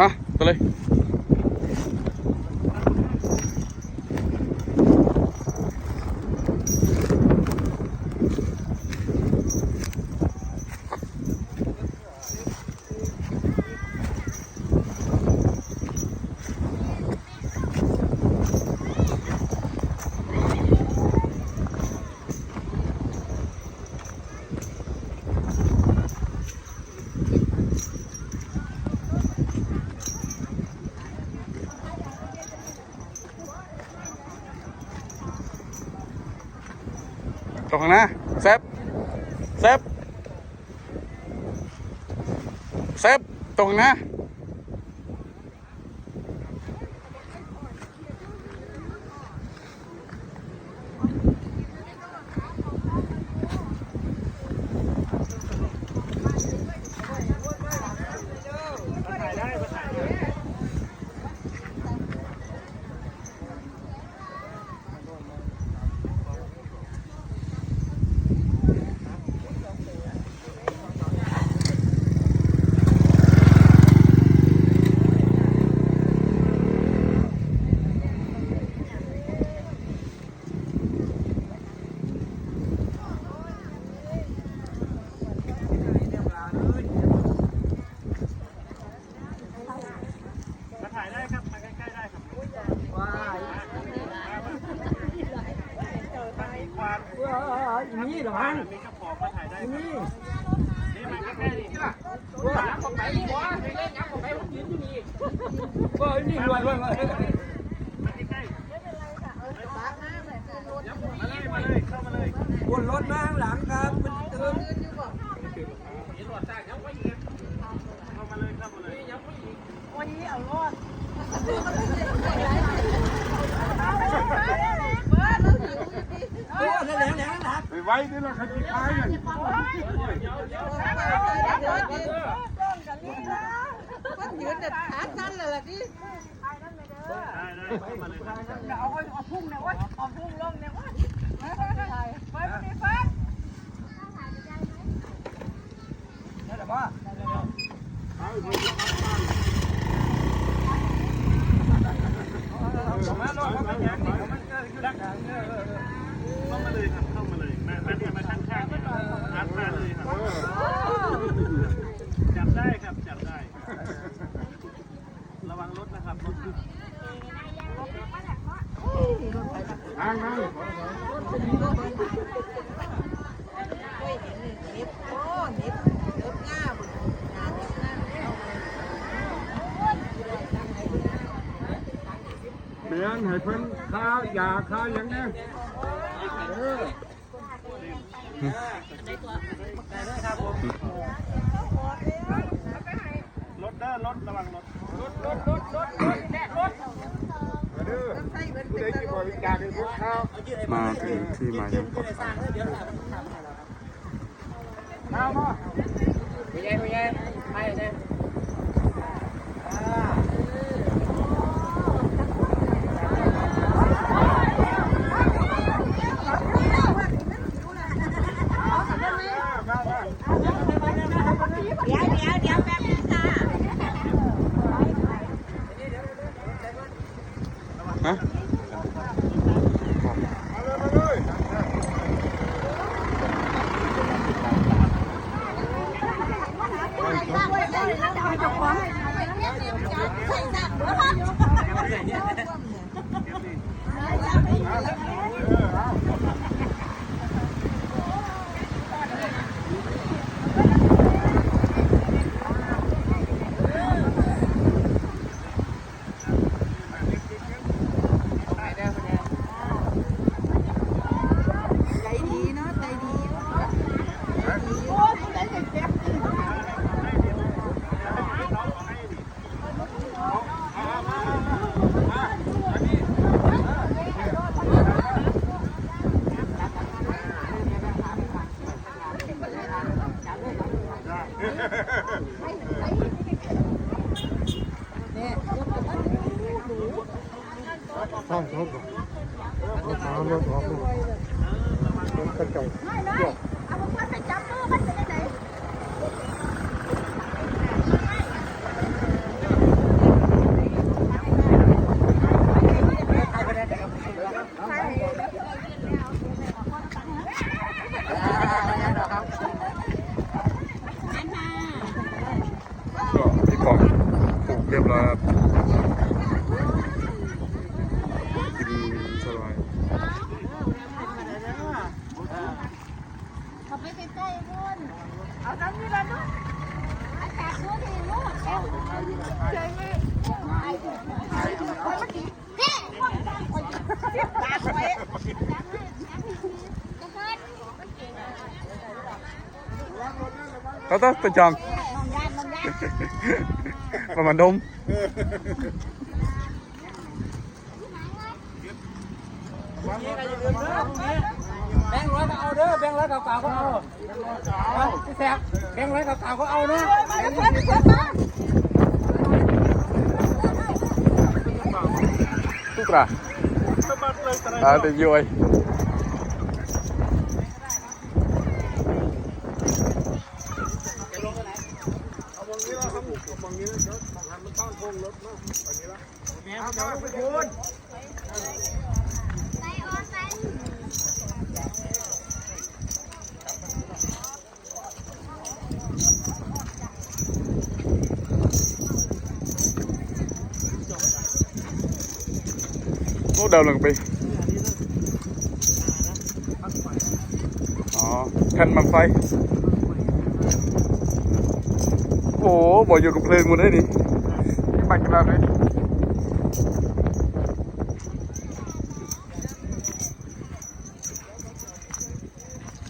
อะไตรงข้างหน้าเซฟเซฟเซฟตรงข้างหน้าถ่ายได้ครับ มาใกล้ๆได้ครับว้ายความ นี่เหรอพันมีกระป๋องมาถ่ายได้ครับนี่นี่มาใกล้ๆนี่ล่ก็นี่รวยรวยมามาใกล้ๆมาเลยมาเลยเข้ามาเลย วนรถมาข้างหลังครับมันเติม เข้ามาเลยเข้ามาเลย โอ้นั่นแหละแหละหนัก ไปไว้ที่เราคันที่ท้ายนั่นมันยืนแต่ขาสั้นเลยล่ะดิได้ได้เข้ามาเลยครับเอาเอาพุ่งเนี่ยว่าเอาพุ่งลงเนี่ยว่าไปไปไปนั่นแหละว่าสมัยรถเขาไม่แข็งนี่มันก็อยู่ด้านข้างเนี่ย เข้ามาเลยครับเข้ามาเลยมามาเนี่ยมาข้างๆนี่ครับอัดมาเลยครับจับได้ครับจับได้ ระวังรถนะครับรถขึ้น ทางนั้นเน็บโอ้เน็บเน็บง่ามงานเน็บง่ามเตือนให้เพิ่นข้าวยาข้าวอย่างนี้รถเด้อรถระวังรถใช่เป็นผู้ใดที่บริการให้พวกข้าว มาถึงที่หมายยังปลอดภัยเเขาต้องไปจองมองด้านมองด้านประมาณดม แบงค์ร้อยก็เอาเด้อแบงค์ร้อยเก่าๆก็เอาเอาพี่แซกแบงค์ร้อยเก่าๆก็เอาเนาะทุกระตาแต่ย้อยโอ้เดาวลงไปอ๋อแผ่นบังไฟ โอ้บ่อยู่กับเพลิงหมดเลยนี่ไปกันแล้วเลย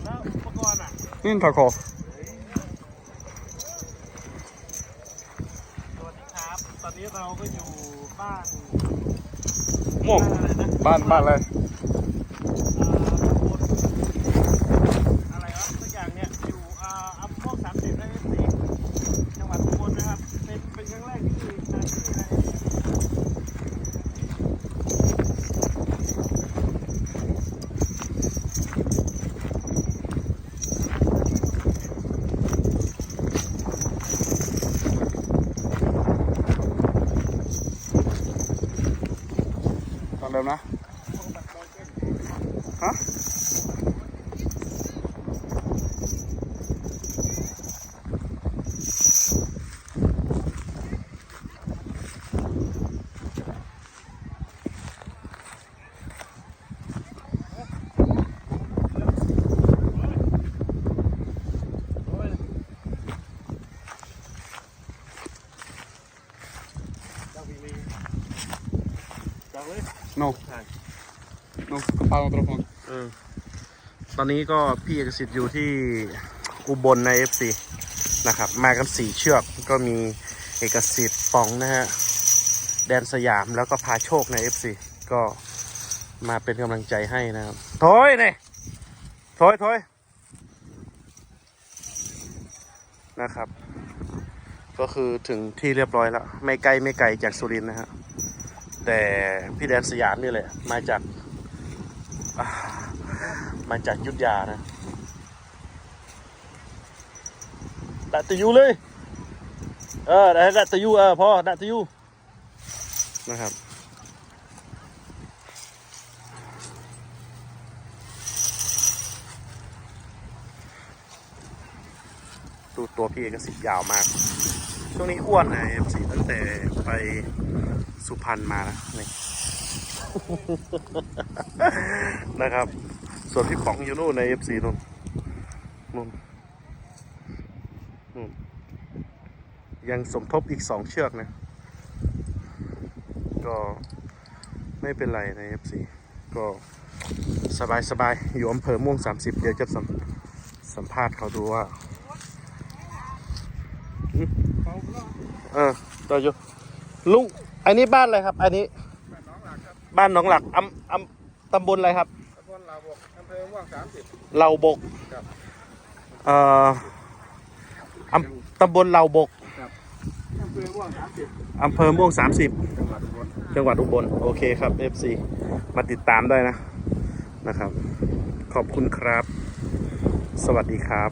แล้วอุปกรณ์อะนี่ถอดคอสวัสดีครับตอนนี้เราก็อยู่บ้านม่วงอะไรนะบ้านบ้านอะไร เอ่อตำบลอะไรวะสักอย่างเนี่ยอยู่อ่าอำเภอสามสิบได้สี่จังหวัดอุบลนะครับ เป็นเป็นครั้งแรกที่มาที่นี่นะ ตอนเดิมนะฮะ no ใช่ no kepala telepon เออตอนนี้ก็พี่เอกสิทธิ์อยู่ที่อุบลใน FC นะครับ มากันสี่เชือกก็มีเอกสิทธิ์ป๋องนะฮะ แดนสยามแล้วก็พาโชคใน FC ก็มาเป็นกำลังใจให้นะครับโถอยเนี่ยโถอยโถอยนะครับ ก็คือถึงที่เรียบร้อยแล้ว ไม่ไกลไม่ไกลจากสุรินทร์นะฮะ แต่พี่แดนสยามนี่แหละ มาจากอ่ามาจากยุทธยานะดัตยูเลย เออได้ดัตยูเออพอดัตยูนะครับดูตัวพี่เอกสิทธิ์ยาวมาก ช่วงนี้อ้วนนะเอฟซีตั้งแต่ไป สุพรรณมานะนี่นะครับ ส่วนพี่ป๋องอยู่นู่นในเอฟซีนู่นนู่นนู่นยังสมทบอีกสองเชือกนะ ก็ไม่เป็นไรในเอฟซีก็สบายสบายอยู่อำเภอม่วงสามสิบเดี๋ยวจะสัมสัมภาษณ์เขาดูว่าเออต่อยู่ลุง อันนี้บ้านอะไรครับ อันนี้ บ้านหนองหลักอำอำตำบลอะไรครับตำบลลาวบกอำเภอม่วงสามสิบเหล่าบกครับเอ่ออำตำบลเหล่าบกอำเภอม่วงสามสิบอำเภอม่วงสามสิบจังหวัดอุบลจังหวัดอุบลโอเคครับ FC มาติดตามได้นะนะครับ ขอบคุณครับ สวัสดีครับ